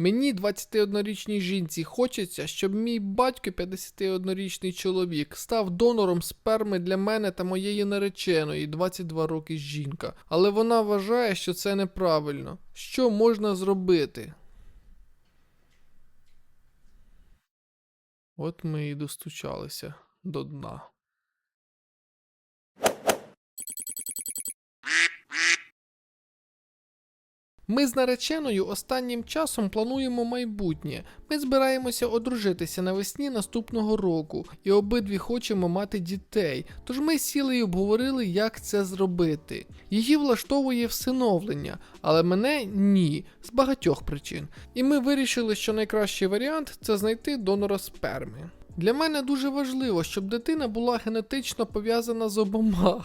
Мені, 21-річній жінці, хочеться, щоб мій батько, 51-річний чоловік, став донором сперми для мене та моєї нареченої, 22 роки жінка. Але вона вважає, що це неправильно. Що можна зробити? От ми і достучалися до дна. Ми з нареченою останнім часом плануємо майбутнє. Ми збираємося одружитися навесні наступного року, і обидві хочемо мати дітей. Тож ми сіли і обговорили, як це зробити. Її влаштовує всиновлення, але мене ні, з багатьох причин. І ми вирішили, що найкращий варіант це знайти донора сперми. Для мене дуже важливо, щоб дитина була генетично пов'язана з обома.